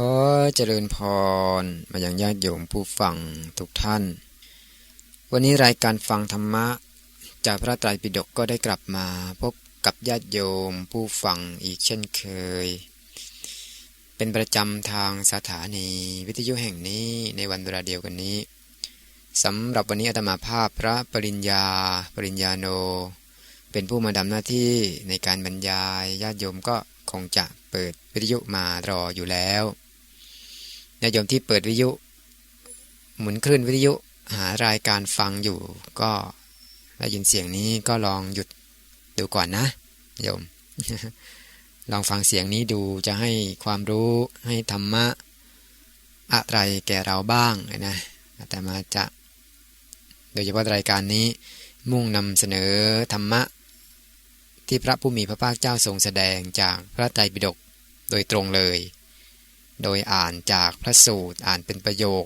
ขอเจริญพรมายังญาติโยมผู้ฟังทุกท่าน วันนี้รายการฟังธรรมะ จากพระไตรปิฎกก็ได้กลับมาพบกับญาติโยมผู้ฟังอีกเช่นเคย เป็นประจำทางสถานีวิทยุแห่งนี้ในวันเวลาเดียวกันนี้สำหรับวันนี้อาตมาภาพพระปริญญา ปริญญาโน เป็นผู้มาดำหน้าที่ในการบรรยายญาติโยมก็คงจะเปิดวิทยุมารออยู่แล้ว ญาติโยมที่เปิดวิทยุ หมุนคลื่นวิทยุหารายการฟังอยู่ก็ได้ยินเสียงนี้ก็ลองหยุดดูก่อนนะโยม ลองฟังเสียงนี้ดูจะให้ความรู้ให้ธรรมะอะไรแก่เราบ้างนะแต่มาจะ โดยเฉพาะรายการนี้มุ่งนำเสนอธรรมะ ที่พระผู้มีพระภาคเจ้าทรงแสดงจากพระไตรปิฎกโดยตรงเลย โดยอ่านจากพระสูตรอ่านเป็นประโยค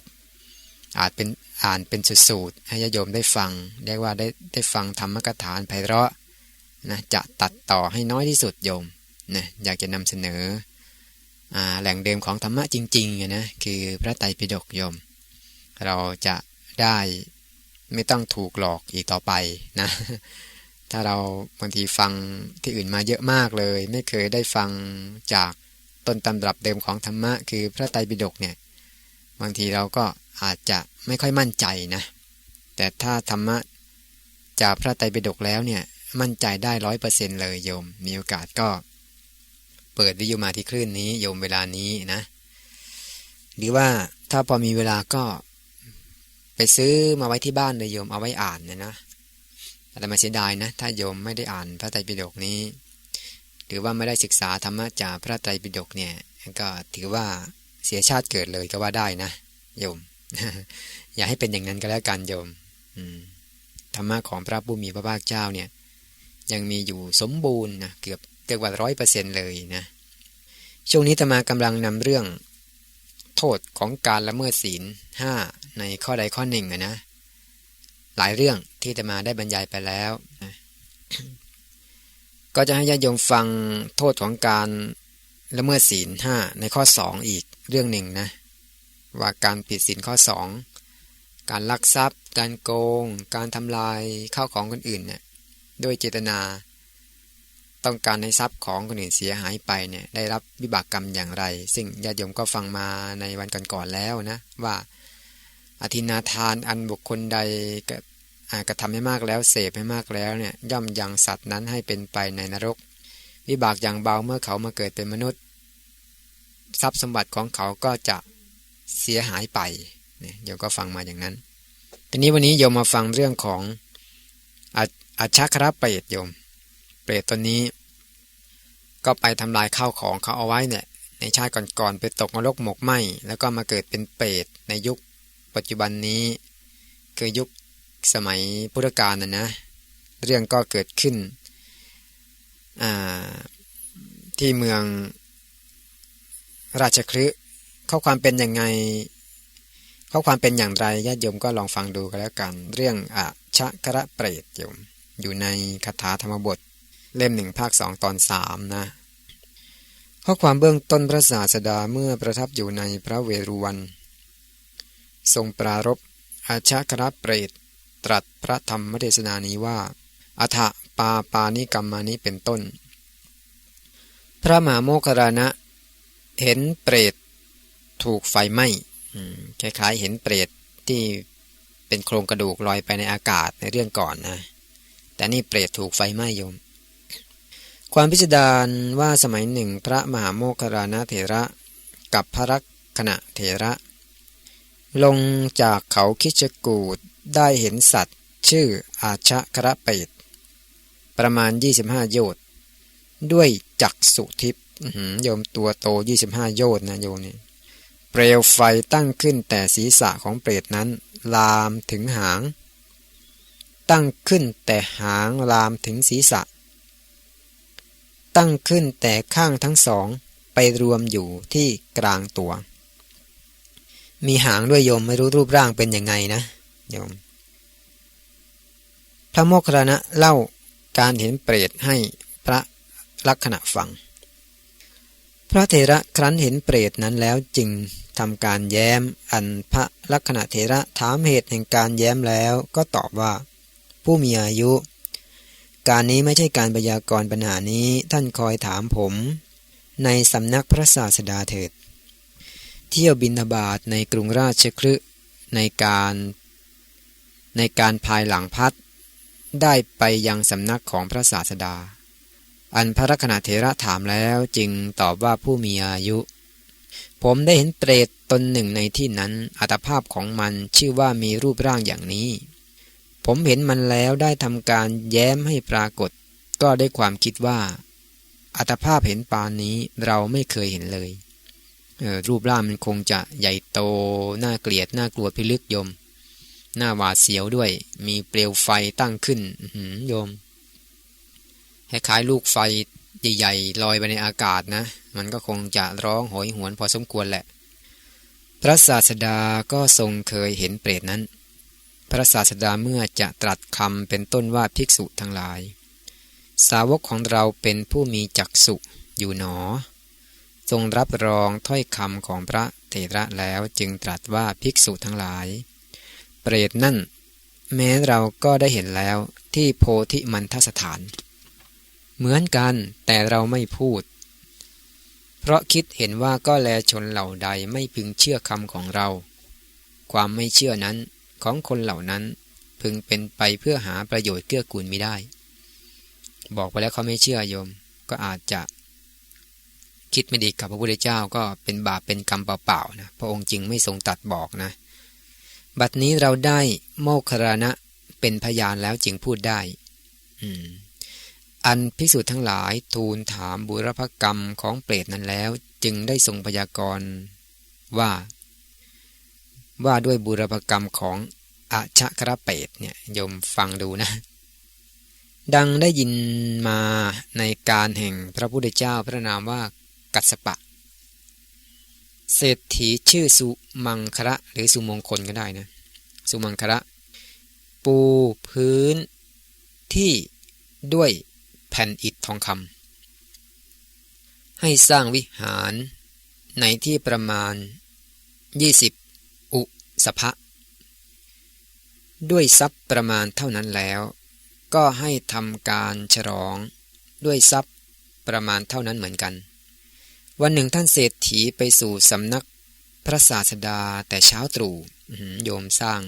อาจเป็นอ่านเป็นสูตรให้ญาโยมได้ฟัง เรียกว่าได้ได้ฟังธรรมกถานไพเราะนะจะตัดต่อให้น้อยที่สุดโยมนะอยากจะนำเสนออแหล่งเดิมของธรรมะจริงๆนะคือพระไตรปิฎกโยม เราจะได้ไม่ต้องถูกหลอกอีกต่อไปนะถ้าเราบางทีฟังที่อื่นมาเยอะมากเลย ไม่เคยได้ฟังจาก ต้นตำรับเดิมของธรรมะคือพระไตรปิฎกเนี่ยบางทีเราก็อาจจะไม่ค่อยมั่นใจนะแต่ถ้าธรรมะจากพระไตรปิฎกแล้วเนี่ยมั่นใจได้ร้อยเปอร์เซ็นเลยโยม มีโอกาสก็ เปิดวิทยุมาที่คลื่นนี้โยมเวลานี้นะ หรือว่าถ้าพอมีเวลาก็ไปซื้อมาไว้ที่บ้านเลยโยมเอาไว้อ่านเนะนะแต่มาเสียดายนะ ถ้าโยมไม่ได้อ่านพระไตรปิฎกนี้ หรือว่าไม่ได้ศึกษาธรรมะจากพระไตรปิฎกเนี่ยก็ถือว่าเสียชาติเกิดเลยก็ว่าได้นะโยม อย่าให้เป็นอย่างนั้นก็แล้วกันโยมธรรมะของพระผู้มีพระภาคเจ้าเนี่ย ยังมีอยู่สมบูรณ์นะเกือบเกือบว่าร้อยเปอร์เซ็นเลยนะช่วงนี้ธรรมากำลังนำเรื่อง โทษของการละเมิดศีลห้าในข้อใดข้อหนึ่งนะหลายเรื่องที่จะมาได้บรรยายไปแล้ว ก็จะให้ญาติโยมฟังโทษของการละเมิดศีลห้าในข้อสองอีกเรื่องหนึ่งนะ ว่าการผิดศีลข้อสองการลักทรัพย์ การโกง การทำลายข้าวของคนอื่นเนี่ยด้วยเจตนา ต้องการให้ทรัพย์ของคนอื่นเสียหายไปเนี่ยได้รับวิบากกรรมอย่างไร ซึ่งญาติโยมก็ฟังมาในวันก่อนๆแล้วนะว่าอธินาทานอันบุคคลใด กระทำให้มากแล้วเสพให้มากแล้วเนี่ยย่อมยังสัตว์นั้นให้เป็นไปในนรก วิบากอย่างเบาเมื่อเขามาเกิดเป็นมนุษย์ ทรัพย์สมบัติของเขาก็จะเสียหายไปเนี่ยโยมก็ฟังมาอย่างนั้นทีนี้วันนี้โยมมาฟังเรื่องของอาชาคราเปรตโยม เปรตตัวนี้ ก็ไปทำลายข้าวของเขาเอาไว้เนี่ยในชาติก่อนๆไปตกนรกหมกไหมแล้วก็มาเกิดเป็นเปรตในยุคปัจจุบันนี้ คือยุค สมัยพุทธกาลนะนะ เรื่องก็เกิดขึ้นที่เมืองราชคฤห์ข้อความเป็นยังไงข้อความเป็นอย่างไรญาติโยมก็ลองฟังดูกันแล้วกัน เรื่องอะชะกระเปรตโยมอยู่ในคาถาธรรมบท เล่มหนึ่งภาคสองตอนสามนะ ข้อความเบื้องต้นพระศาสดาเมื่อประทับอยู่ในพระเวรุวัน ทรงปรารบอาชากระเปรต ตรัสพระธรรมเทศนานี้ว่าอัฐปาปานิกรรมานี้เป็นต้น พระมหาโมคคารณะ เห็นเปรตถูกไฟไหม้คล้ายๆ เห็นเปรตที่เป็นโครงกระดูกลอยไปในอากาศในเรื่องก่อนนะ แต่นี่เปรตถูกไฟไหม้โยม ความพิจารณาว่าสมัยหนึ่งพระมหาโมคคารณะเถระกับพระรักขณะเถระ ลงจากเขาคิชกูด ได้เห็นสัตว์ ชื่ออาชะคระเปตประมาณ 25 โยชน์ด้วยจักสุทิพย์โยมตัวโต 25 โยชน์นะโยมนี่เปลวไฟตั้งขึ้นแต่ศีรษะของเปรตนั้น ลามถึงหาง ตั้งขึ้นแต่หางลามถึงศีรษะ ตั้งขึ้นแต่ข้างทั้งสองไปรวมอยู่ที่กลางตัว มีหางด้วยโยมไม่รู้รูปร่างเป็นยังไงนะ โยม พระโมคคัลลานะเล่าการเห็นเปรตให้พระลักษณะฟัง พระเถระครั้นเห็นเปรตนั้นแล้วจึงทำการแย้มอันพระลักษณะเถระถามเหตุแห่งการแย้มแล้วก็ตอบว่า ผู้มีอายุ การนี้ไม่ใช่การพยากรณ์ปัญหานี้ท่านคอยถามผม ในสำนักพระศาสดาเถิด เที่ยวบินทบาทในกรุงราชคลึในการ ในการภายหลังพัด ได้ไปยังสำนักของพระศาสดา อันพระลักษณะเถระถามแล้วจึงตอบว่าผู้มีอายุ ผมได้เห็นเปรตตนหนึ่งในที่นั้นอัตภาพของมันชื่อว่ามีรูปร่างอย่างนี้ ผมเห็นมันแล้วได้ทำการแย้มให้ปรากฏ ก็ได้ความคิดว่าอัตภาพเห็นปานนี้เราไม่เคยเห็นเลยเรูปร่างมันคงจะใหญ่โต น่าเกลียด น่ากลัวพิลึกยม หน้าหวาดเสียวด้วย มีเปลวไฟตั้งขึ้นโยมคล้ายๆลูกไฟใหญ่ๆลอยไปในอากาศนะ มันก็คงจะร้องโหยหวนพอสมควรแหละ พระศาสดาก็ทรงเคยเห็นเปรตนั้น พระศาสดาเมื่อจะตรัสคำเป็นต้นว่าภิกษุทั้งหลาย สาวกของเราเป็นผู้มีจักษุอยู่หนอ ทรงรับรองถ้อยคำของพระเถระแล้วจึงตรัสว่าภิกษุทั้งหลาย รตนั่น แม้เราก็ได้เห็นแล้วที่โพธิมันทสถาน เหมือนกันแต่เราไม่พูด เพราะคิดเห็นว่าก็แลชนเหล่าใดไม่พึงเชื่อคำของเรา ความไม่เชื่อนั้นของคนเหล่านั้นพึงเป็นไปเพื่อหาประโยชน์เกื้อกูลไม่ได้ บอกไปแล้วเขาไม่เชื่อโยมก็อาจจะคิดไม่ดีกับพระพุทธเจ้าก็เป็นบาปเป็นกรรมเปล่าๆนะพระองค์จึงไม่ทรงตัดบอกนะ บัดนี้เราได้โมคคารณะเป็นพยานแล้วจึงพูดได้อันพิสูจน์ทั้งหลายทูลถามบุรพกรรมของเปรตนั้นแล้ว จึงได้ทรงพยากรณ์ว่า ว่าด้วยบุรพกรรมของอาชะคระเปตเนี่ยโยมฟังดูนะ ดังได้ยินมาในการแห่งพระพุทธเจ้าพระนามว่ากัสปะ เศรษฐีชื่อสุมังคระหรือสุมงคลก็ได้นะ สุมังคระ ปูพื้นที่ด้วยแผ่นอิฐทองคำให้สร้างวิหารในที่ประมาณ 20 อุสภะด้วยทรัพย์ประมาณเท่านั้นแล้ว ก็ให้ทำการฉลองด้วยทรัพย์ประมาณเท่านั้นเหมือนกัน วันหนึ่งท่านเศรษฐีไปสู่สำนักพระศาสดาแต่เช้าตรู่โยมสร้าง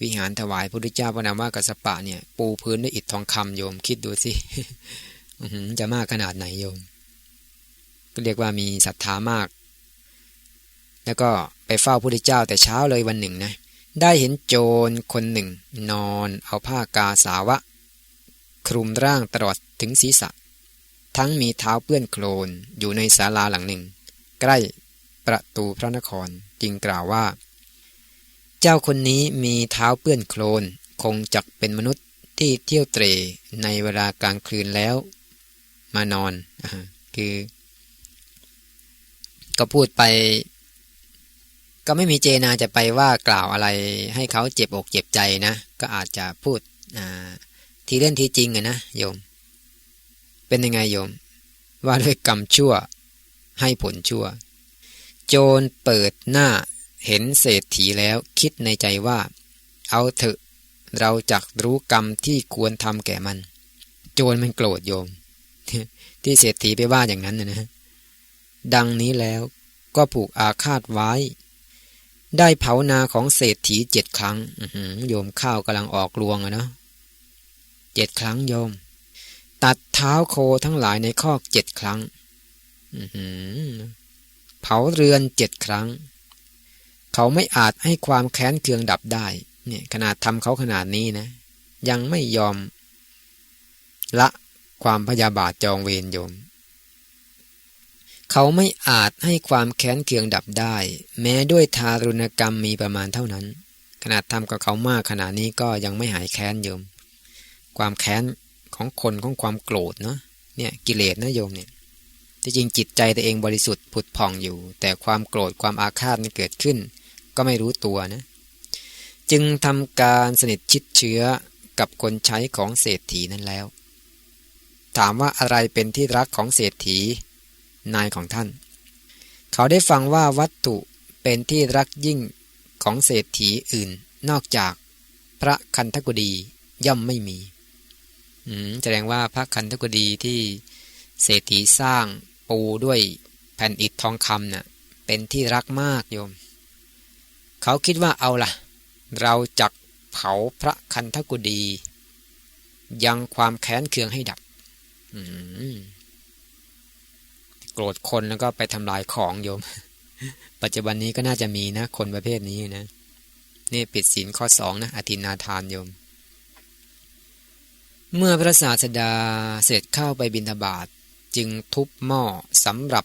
วิหารถวายพระพุทธเจ้าพระนามว่ากัสปะเนี่ย ปูพื้นด้วยอิฐทองคำโยมคิดดูสิจะมากขนาดไหนโยม ก็เรียกว่ามีศรัทธามาก แล้วก็ไปเฝ้าพระพุทธเจ้าแต่เช้าเลยวันหนึ่งนะได้เห็นโจรคนหนึ่ง นอนเอาผ้ากาสาวะ คลุมร่างตลอดถึงศีรษะ ทั้งมีเท้าเปื้อนโคลนอยู่ในศาลาหลังหนึ่ง ใกล้ประตูพระนครจึงกล่าวว่า เจ้าคนนี้มีเท้าเปื้อนโคลนคงจักเป็นมนุษย์ที่เที่ยวเตรในเวลากลางคืนแล้ว มานอนอคือ ก็พูดไป ก็ไม่มีเจนาจะไปว่ากล่าวอะไร ให้เขาเจ็บอกเจ็บใจนะ ก็อาจจะพูดทีเล่นทีจริงอะนะโยม เป็นยังไงโยม ว่าด้วยกรรมชั่วให้ผลชั่ว โจรเปิดหน้าเห็นเศรษฐีแล้วคิดในใจว่า เอาเถอะเราจักรู้กรรมที่ควรทำแก่มัน โจรมันโกรธโยม ที่เศรษฐีไปว่าอย่างนั้นนะ ดังนี้แล้วก็ผูกอาฆาตไว้ ได้เผานาของเศรษฐีเจ็ดครั้งโยมข้าวกำลังออกรวงอะเนาะเจ็ดครั้งโยม ตัดเท้าโคทั้งหลายในคอกเจ็ดครั้งเผาเรือนเจ็ดครั้ง เขาไม่อาจให้ความแค้นเคืองดับได้ เนี่ยขนาดทำเขาขนาดนี้นะ ยังไม่ยอม ละความพยาบาทจองเวรโยม เขาไม่อาจให้ความแค้นเคืองดับได้ แม้ด้วยทารุณกรรมมีประมาณเท่านั้น ขนาดทำกับเขามากขนาดนี้ก็ยังไม่หายแค้นโยม ความแค้น ของคนของความโกรธเนาะเนี่ยกิเลสนะโยมเนี่ยที่จริงจิตใจตัวเองบริสุทธิ์ผุดผ่องอยู่ แต่ความโกรธความอาฆาตมันเกิดขึ้น ก็ไม่รู้ตัวนะ จึงทำการสนิทชิดเชื้อกับคนใช้ของเศรษฐีนั้นแล้ว ถามว่าอะไรเป็นที่รักของเศรษฐีนายของท่าน เขาได้ฟังว่าวัตถุเป็นที่รักยิ่งของเศรษฐีอื่นนอกจากพระคันธกุดีย่อมไม่มี แสดงว่าพระคันธกุดีที่เศรษฐีสร้างปูด้วยแผ่นอิฐทองคำนะ่ะเป็นที่รักมากโยม เขาคิดว่าเอาละ่ะ เราจักเผาพระคันธกุดี ยังความแค้นเคืองให้ดับโกรธคนแล้วก็ไปทำลายของโยม ปัจจุบันนี้ก็น่าจะมีนะ คนประเภทนี้นะ นี่ปิดศีลข้อสองนะอธินาทานโยม เมื่อพระศาสดาเสร็จเข้าไปบิณฑบาตจึงทุบหม้อสำหรับ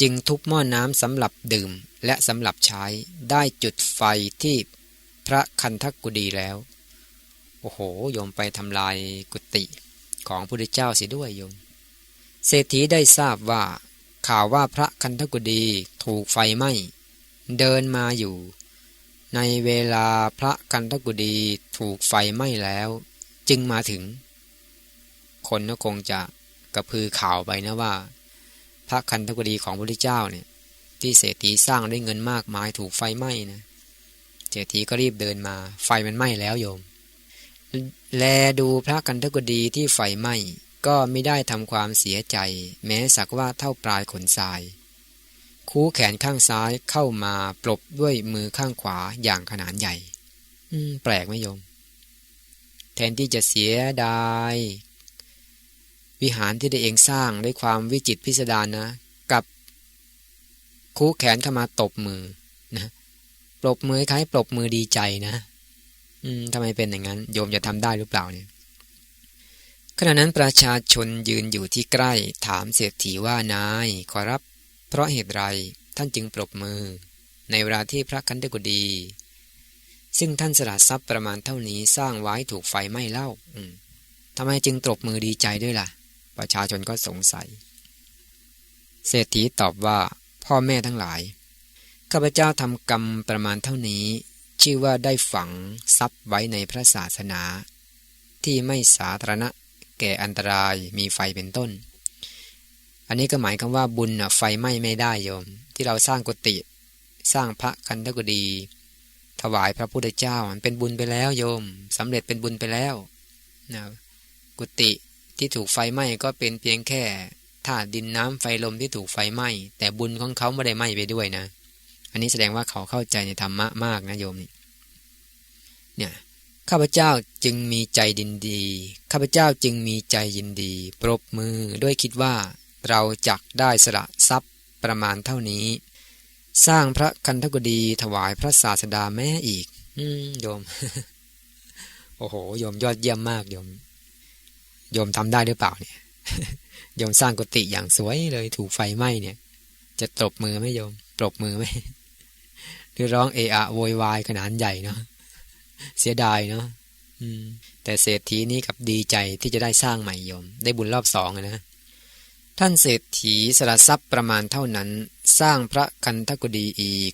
จึงทุบหม้อน้ำสำหรับดื่มและสำหรับใช้ได้จุดไฟที่พระคันธกุดีแล้ว โอ้โหโยมไปทำลายกุฏิของพระพุทธเจ้าเสียด้วยโยม เศรษฐีได้ทราบว่าข่าวว่าพระคันธกุดีถูกไฟไหม้เดินมาอยู่ ในเวลาพระคันธกุดีถูกไฟไหม้แล้ว จึงมาถึง คนก็คงจะกระพือข่าวไปนะว่า พระคันธกุดีของพระพุทธเจ้าเนี่ย ที่เศรษฐีสร้างด้วยเงินมากมายถูกไฟไหม้นะเศรษฐีก็รีบเดินมา ไฟมันไหม้แล้วโยม แลดูพระกันทกดีที่ไฟไหม้ก็ไม่ได้ทำความเสียใจ แม้สักว่าเท่าปลายขนทราย คูแขนข้างซ้ายเข้ามาปลบด้วยมือข้างขวาอย่างขนาดใหญ่ อืม แปลกไหมโยม ทนที่จะเสียดาย วิหารที่ได้เองสร้างด้วยความวิจิตพิสดารนะกับคูแขนเข้ามาตบมือนะปลบมือคล้ายปลบมือดีใจนะอืมทำไมเป็นอย่างนั้น โยมจะทำได้หรือเปล่าเนี่ยขณะนั้นประชาชนยืนอยู่ที่ใกล้ถามเศรษฐีว่านายขอรับ เพราะเหตุไรท่านจึงปรบมือ ในเวลาที่พระคันธกุดี ซึ่งท่านสละทรัพย์ประมาณเท่านี้สร้างไว้ถูกไฟไหม้เล่าทำไมจึงตรบมือดีใจด้วยล่ะ ประชาชนก็สงสัย เศรษฐีตอบว่า พ่อแม่ทั้งหลาย ข้าพเจ้าทำกรรมประมาณเท่านี้ ชื่อว่าได้ฝังทรัพย์ไว้ในพระศาสนา ที่ไม่สาธารณะ แก่อันตรายมีไฟเป็นต้น อันนี้ก็หมายคำว่าบุญไฟไหม้ไม่ได้โยม ที่เราสร้างกุฏิสร้างพระคันธกุฎี ถวายพระพุทธเจ้ามันเป็นบุญไปแล้วโยมสำเร็จเป็นบุญไปแล้วนะกุฏิที่ถูกไฟไหม้ก็เป็นเพียงแค่ธาตุดินน้ำไฟลมที่ถูกไฟไหม้แต่บุญของเขาไม่ได้ไหม้ไปด้วยนะ อันนี้แสดงว่าเขาเข้าใจในธรรมะมากนะโยมนี่เนี่ยข้าพเจ้าจึงมีใจดินดี ข้าพเจ้าจึงมีใจยินดี ปรบมือด้วยคิดว่า เราจักได้สละทรัพย์ประมาณเท่านี้ สร้างพระคันธกุดีถวายพระศาสดาแม่อีก อืมโยม โอ้โหโยมยอดเยี่ยมมากโยม โยมทำได้หรือเปล่าเนี่ยโยมสร้างกุฏิอย่างสวยเลยถูกไฟไหม้เนี่ย จะตบมือไหมโยมปรบมือไหมหรือร้องเอะอะโวยวายขนาดใหญ่เนาะเสียดายเนาะแต่เศรษฐีนี้กับดีใจที่จะได้สร้างใหม่โยม ได้บุญรอบสองนะ ท่านเศรษฐีสละทรัพย์ประมาณเท่านั้น สร้างพระคันธกุดีอีก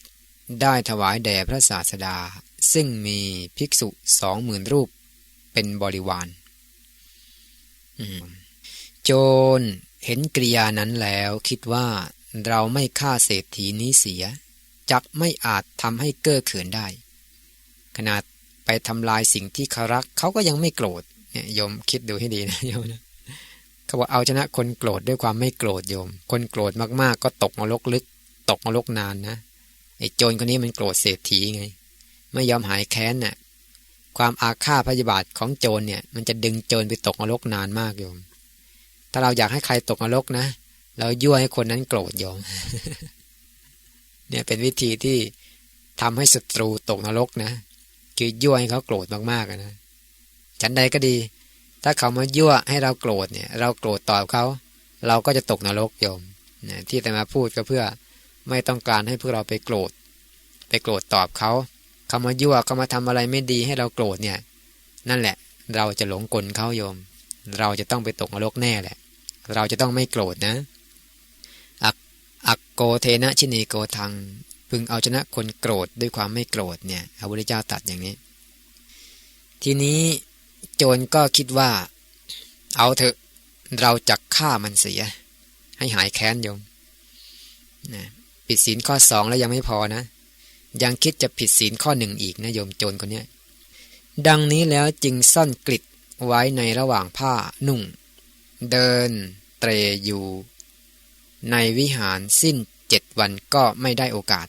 ได้ถวายแด่พระศาสดา ซึ่งมีภิกษุสองหมื่นรูปเป็นบริวารโจรเห็นกริยานั้นแล้วคิดว่าเราไม่ฆ่าเศรษฐีนี้เสีย จักไม่อาจทำให้เก้อเขินได้ ขนาดไปทำลายสิ่งที่เขารัก เขาก็ยังไม่โกรธเนี่ยโยมคิดดูให้ดีนะโยมนะ เขาบอกเอาชนะคนโกรธด้วยความไม่โกรธโยม คนโกรธมากๆ ก็ตกนรกลึก ตกนรกนานนะไอ้โจรคนนี้มันโกรธเศรษฐีไง ไม่ยอมหายแค้นน่ะ ความอาฆาตพยาบาทของโจรเนี่ย มันจะดึงโจรไปตกนรกนานมากโยม ถ้าเราอยากให้ใครตกนรกนะ เรายั่วให้คนนั้นโกรธโยม เนี่ยเป็นวิธีที่ทำให้ศัตรูตกนรกนะ คือยั่วให้เขาโกรธมากๆนะ ฉันใดก็ดี ถ้าเขามายั่วให้เราโกรธเนี่ย เราโกรธตอบเขา เราก็จะตกนรกโยมนะที่แต่มาพูดก็เพื่อไม่ต้องการให้พวกเราไปโกรธ ไปโกรธตอบเขา เขามายั่วเขามาทำอะไรไม่ดีให้เราโกรธเนี่ย นั่นแหละ เราจะหลงกลเขาโยม เราจะต้องไปตกนรกแน่แหละ เราจะต้องไม่โกรธนะอักโกเทนะชินีโกทังพึงเอาชนะคนโกรธด้วยความไม่โกรธเนี่ยพระพุทธเจ้าตัดอย่างนี้ ทีนี้ โจรก็คิดว่า เอาเถอะเราจะฆ่ามันเสีย ให้หายแค้นโยมนะผิดศีลข้อสองแล้วยังไม่พอนะ ยังคิดจะผิดศีลข้อหนึ่งอีกนะโยมโจรคนนี้ดังนี้แล้วจึงซ่อนกลิดไว้ในระหว่างผ้านุ่ง เดินเตรอยู่ ในวิหารสิ้นเจ็ดวันก็ไม่ได้โอกาส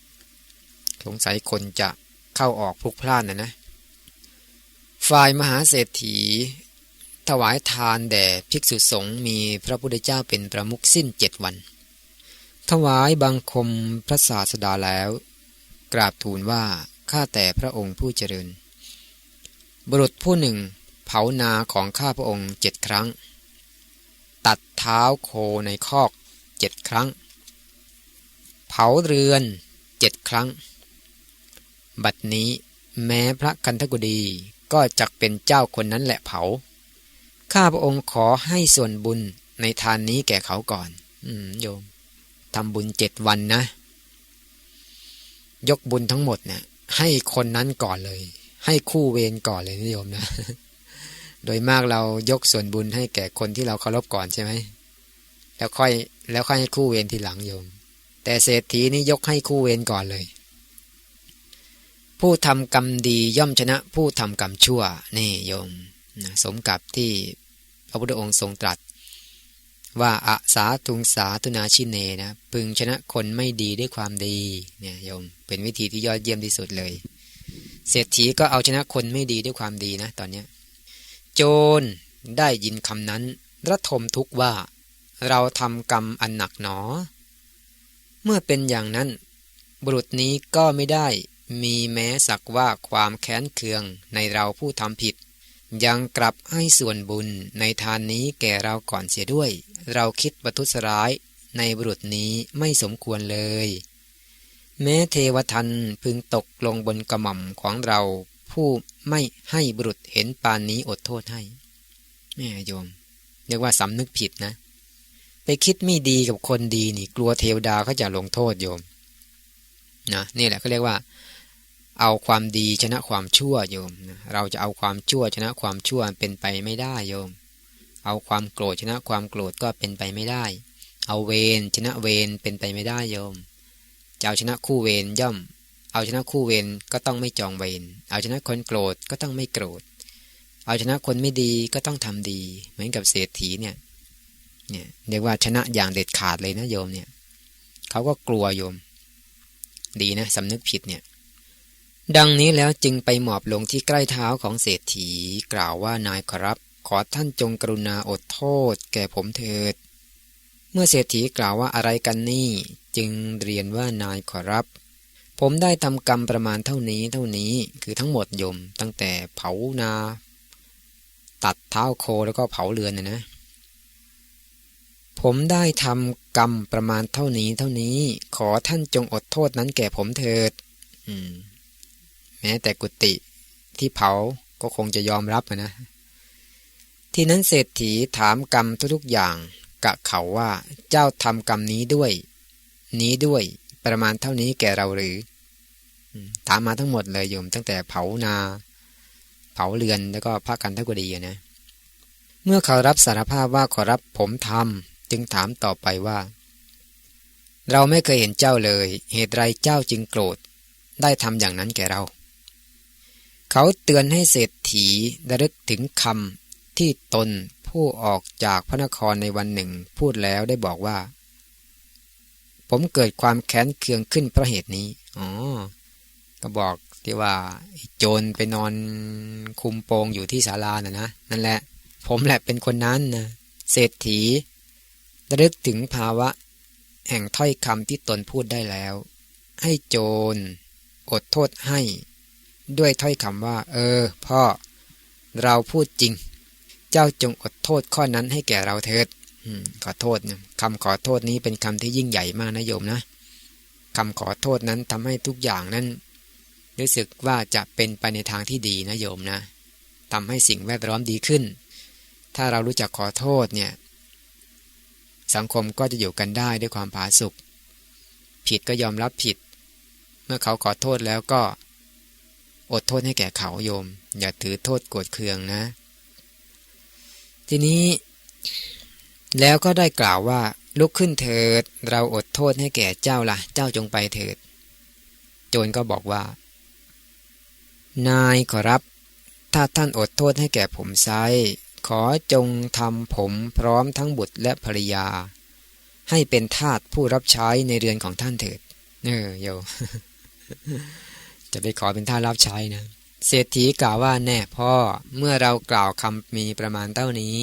สงสัยคนจะเข้าออกพลุกพล่านนะนะ ฝ่ายมหาเศรษฐี ถวายทานแด่ภิกษุสงฆ์มีพระพุทธเจ้าเป็นประมุขสิ้นเจ็ดวัน ถวายบังคมพระศาสดาแล้ว กราบทูลว่า ข้าแต่พระองค์ผู้เจริญ บุรุษผู้หนึ่ง เผานาของข้าพระองค์เจ็ดครั้ง ตัดเท้าโคในคอกเจ็ดครั้ง เผาเรือนเจ็ดครั้ง บัดนี้แม้พระกันทกุดี ก็จักเป็นเจ้าคนนั้นแหละเผา ข้าพระองค์ขอให้ส่วนบุญในทานนี้แก่เขาก่อน อืมโยมทำบุญเจ็ดวันนะ ยกบุญทั้งหมดเนะี่ยให้คนนั้นก่อนเลย ให้คู่เวรก่อนเลยนะโยมนะ โดยมากเรายกส่วนบุญให้แก่คนที่เราเคารพก่อนใช่ไหมแล้วค่อย แล้วค่อยให้คู่เวรทีหลังโยม แต่เศรษฐีนี่ยกให้คู่เวรก่อนเลย ผู้ทำกรรมดีย่อมชนะผู้ทำกรรมชั่วนี่โยมนะสมกับที่พระพุทธองค์ทรงตรัส ว่าอาสาทุงสาตุนาชิเนนะพึงชนะคนไม่ดีด้วยความดีเนี่ยโยมเป็นวิธีที่ยอดเยี่ยมที่สุดเลย เศรษฐีก็เอาชนะคนไม่ดีด้วยความดีนะ ตอนนี้โจรได้ยินคำนั้น ระทมทุกว่า เราทำกรรมอันหนักหนอ เมื่อเป็นอย่างนั้น บุรุษนี้ก็ไม่ได้ มีแม้สักว่าความแค้นเคืองในเราผู้ทำผิด ยังกลับให้ส่วนบุญในทานนี้แก่เราก่อนเสียด้วย เราคิดประทุษร้ายในบุรุษนี้ไม่สมควรเลย แม้เทวทันพึงตกลงบนกระหม่อมของเราผู้ไม่ให้บุรุษเห็นปานนี้อดโทษให้ แม่โยมเรียกว่าสำนึกผิดนะ ไปคิดไม่ดีกับคนดีนี่ กลัวเทวดาเขาจะลงโทษโยมนะนี่แหละเขาเรียกว่า เอาความดีชนะความชั่วโยม เราจะเอาความชั่วชนะความชั่วเป็นไปไม่ได้โยม เอาความโกรธชนะความโกรธก็เป็นไปไม่ได้ เอาเวรชนะเวรเป็นไปไม่ได้โยมจะเอาชนะคู่เวรย่อม เอาชนะคู่เวรก็ต้องไม่จองเวร เอาชนะคนโกรธก็ต้องไม่โกรธ เอาชนะคนไม่ดีก็ต้องทำดี เหมือนกับเศรษฐีเนี่ย เนี่ยเรียกว่าชนะอย่างเด็ดขาดเลยนะโยมเนี่ย เขาก็กลัวโยม ดีนะสำนึกผิดเนี่ย ดังนี้แล้วจึงไปหมอบลงที่ใกล้เท้าของเศรษฐี กล่าวว่านายครับ ขอท่านจงกรุณาอดโทษ แก่ผมเถิด เมื่อเศรษฐีกล่าวว่าอะไรกันนี่ จึงเรียนว่านายขอรับ ผมได้ทำกรรมประมาณเท่านี้เท่านี้คือทั้งหมดยม ตั้งแต่เผานา ตัดเท้าโคแล้วก็เผาเรือนนะนะผมได้ทำกรรมประมาณเท่านี้เท่านี้ ขอท่านจงอดโทษนั้นแก่ผมเถิด อืม แม้แต่กุฏิที่เผาก็คงจะยอมรับนะ ที่นั้นเศรษฐีถามกรรมทุกๆอย่างกะเขาว่าเจ้าทำกรรมนี้ด้วย นี้ด้วยประมาณเท่านี้แก่เราหรือ ถามมาทั้งหมดเลยโยม ตั้งแต่เผานา เผาเรือนแล้วก็พระกันทกุดีนะ เมื่อเขารับสารภาพว่าขอรับผมทำจึงถามต่อไปว่า เราไม่เคยเห็นเจ้าเลย เหตุไรเจ้าจึงโกรธ ได้ทำอย่างนั้นแก่เรา เขาเตือนให้เศรษฐีดรึกถึงคำที่ตนผู้ออกจากพระนครในวันหนึ่งพูดแล้วได้บอกว่า ผมเกิดความแค้นเคืองขึ้นเพราะเหตุนี้ อ๋อ ก็บอกที่ว่าโจรไปนอนคุมโปงอยู่ที่ศาลาน่ะนะ นั่นแหละ ผมแหละเป็นคนนั้นนะเศรษฐีระลึกถึงภาวะ แห่งถ้อยคำที่ตนพูดได้แล้ว ให้โจรอดโทษให้ ด้วยถ้อยคำว่า เออ พ่อ เราพูดจริง เจ้าจงอดโทษข้อนั้นให้แก่เราเถิดขอโทษนะคำขอโทษนี้เป็นคำที่ยิ่งใหญ่มากนะโยมนะคำขอโทษนั้นทำให้ทุกอย่างนั้น รู้สึกว่าจะเป็นไปในทางที่ดีนะโยมนะทำให้สิ่งแวดล้อมดีขึ้น ถ้าเรารู้จักขอโทษเนี่ย สังคมก็จะอยู่กันได้ด้วยความผาสุกผิดก็ยอมรับผิด เมื่อเขาขอโทษแล้วก็ อดโทษให้แก่เขาโยม อย่าถือโทษโกรธเคืองนะ ทีนี้ แล้วก็ได้กล่าวว่า ลุกขึ้นเถิด เราอดโทษให้แก่เจ้าละ่ะ เจ้าจงไปเถิด โจรก็บอกว่า นายขอรับ ถ้าท่านอดโทษให้แก่ผมไซขอจงทำผมพร้อมทั้งบุตรและภริยา ให้เป็นทาสผู้รับใช้ในเรือนของท่านเถิดเออโย จะไปขอเป็นท่ารับใช้นะ เศรษฐีกล่าวว่าแน่พ่อเมื่อเรากล่าวคำมีประมาณเท่านี้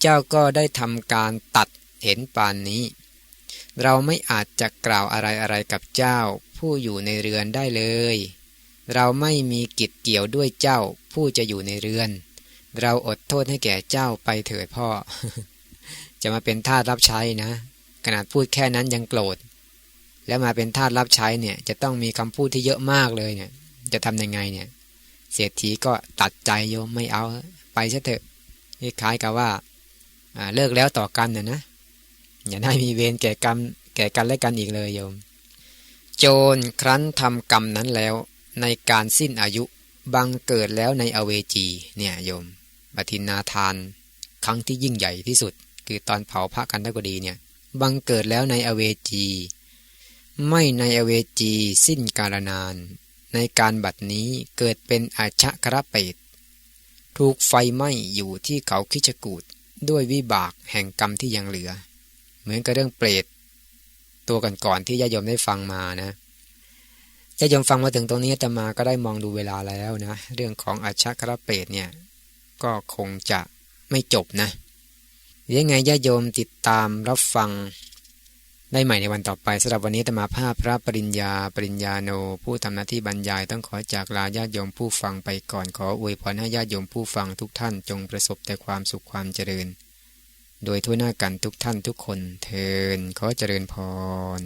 เจ้าก็ได้ทำการตัดเห็นปานนี้ เราไม่อาจจะกล่าวอะไรอะไรกับเจ้า ผู้อยู่ในเรือนได้เลย เราไม่มีกิจเกี่ยวด้วยเจ้า ผู้จะอยู่ในเรือน เราอดโทษให้แก่เจ้าไปเถิดพ่อ จะมาเป็นทาสรับใช้นะขนาดพูดแค่นั้นยังโกรธ แล้วมาเป็นทาสรับใช้เนี่ย จะต้องมีคำพูดที่เยอะมากเลยเนี่ย จะทำยังไงเนี่ย เศรษฐีก็ตัดใจโยมไม่เอาไปซะเถอะคล้ายกับว่าเลิกแล้วต่อกันนะนะอย่าได้มีเวรแก่กรรมแก่กันและกันอีกเลยโยม โจรครั้นทำกรรมนั้นแล้ว ในการสิ้นอายุบังเกิดแล้วในอเวจีเนี่ยโยมปฏินาทาน ครั้งที่ยิ่งใหญ่ที่สุด คือตอนเผาพระกันทกดีเนี่ยบังเกิดแล้วในอเวจี ไม่ในอเวจีสิ้นกาลนาน ในการบัดนี้เกิดเป็นอาชะคระเปตถูกไฟไหม้อยู่ที่เขาคิจกูดด้วยวิบากแห่งกรรมที่ยังเหลือ เหมือนกับเรื่องเปรตตัวก่อนๆที่ญาโยมได้ฟังมานะญาโยมฟังมาถึงตรงนี้ตมาก็ได้มองดูเวลาแล้วนะ เรื่องของอาชะคระเปตเนี่ยก็คงจะไม่จบนะยังไงญาโยมติดตามรับฟัง ได้ใหม่ในวันต่อไปสำหรับวันนี้ตมาภาพพระปริญญา ปริญญาโน ผู้ทำหน้าที่บรรยายต้องขอจากลาญาติโยมผู้ฟังไปก่อนขออวยพรให้ญาติโยมผู้ฟังทุกท่านจงประสบแต่ความสุขความเจริญ โดยทั่วหน้ากันทุกท่านทุกคนเทินขอเจริญพร